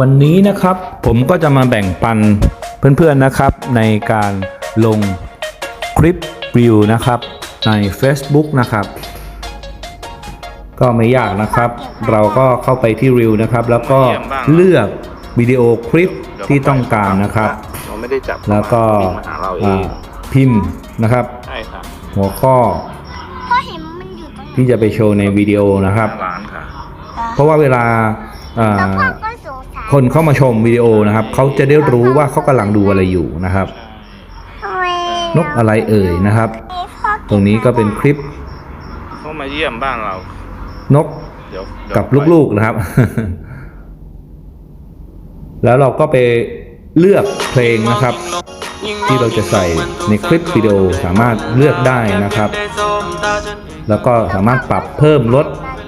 วันนี้นะครับผมก็จะมาแบ่งปันเพื่อนๆนะครับ ในการลงคลิปวิวนะครับ ใน Facebook นะครับ ก็ไม่ยากนะครับ เราก็เข้าไปที่ริวนะครับ แล้วก็เลือกวิดีโอคลิปที่ต้องการนะครับเราไม่ได้จับแล้วก็วิ่งมาหาเราเออ่างพิมพ์นะครับใช่ค่ะหัวข้อพ่อเห็นมันอยู่ตรงนี้ที่จะไปโชว์ในวิดีโอนะครับร้านค่ะเพราะว่าเวลา คนเข้ามาชมวิดีโอนะครับ เขาจะได้รู้ว่าเขากำลังดูอะไรอยู่นะครับทำไมนกอะไรเอ่ยนะครับพ่อเบตรงนี้ก็เป็นคลิปเขามาเยี่ยมบ้านเรา นกเดี๋ยวเดี๋ยวกับลูกๆนะครับ แล้วเราก็ไปเลือกเพลงนะครับ ที่เราจะใส่ในคลิปวิดีโอสามารถเลือกได้นะครับ แล้วก็สามารถปรับเพิ่มลด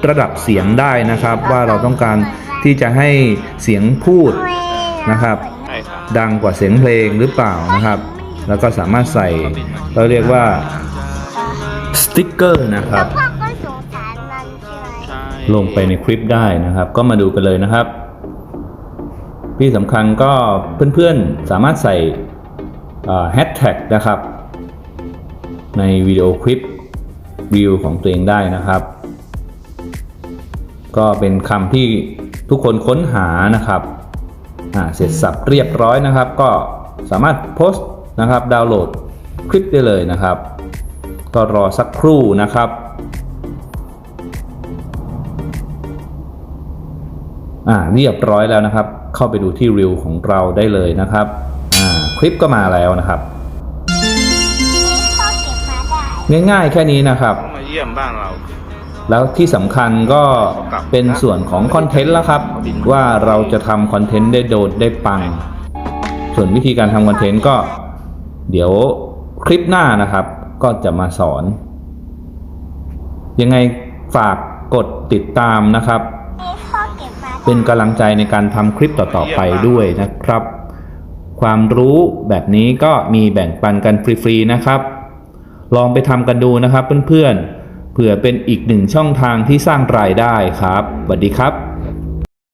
ระดับเสียงได้นะครับ ว่าเราต้องการ ที่จะให้เสียงพูดนะครับ ใช่ค่ะดังกว่าเสียงเพลงหรือเปล่านะครับ แล้วก็สามารถใส่เราเรียกว่าสติ๊กเกอร์นะครับ พ่อก็สงสารมันใช่ไหมใช่ลงไปในคลิปได้นะครับ ก็มาดูกันเลยนะครับ ที่สำคัญก็เพื่อนๆสามารถใส่แฮชแท็กนะครับ ในวิดีโอคลิปวิวของตัวเองได้นะครับ ก็เป็นคำที่ ทุกคนค้นหานะครับอ่าเสร็จสับเรียบร้อยนะครับ ก็สามารถโพสต์นะครับดาวน์โหลดคลิปได้เลยนะครับ ก็รอสักครู่นะครับอ่าเรียบร้อยแล้วนะครับ เข้าไปดูที่รีวของเราได้เลยนะครับอ่าคลิปก็มาแล้วนะครับเก็บมาได้ง่ายๆแค่นี้นะครับมาเยี่ยมบ้านเรา แล้วที่สำคัญก็เป็นส่วนของคอนเทนต์แล้วครับ ว่าเราจะทำคอนเทนต์ได้โดดได้ปัง ส่วนวิธีการทำคอนเทนต์ก็ เดี๋ยวคลิปหน้านะครับ ก็จะมาสอน ยังไงฝากกดติดตามนะครับพ่อเก็บมาได้เป็นกำลังใจในการทำคลิปต่อๆไปด้วยนะครับ ความรู้แบบนี้ก็มีแบ่งปันกันฟรีๆนะครับ ลองไปทำกันดูนะครับเพื่อนๆ เผื่อเป็นอีกหนึ่งช่องทางที่สร้างรายได้ครับสวัสดีครับ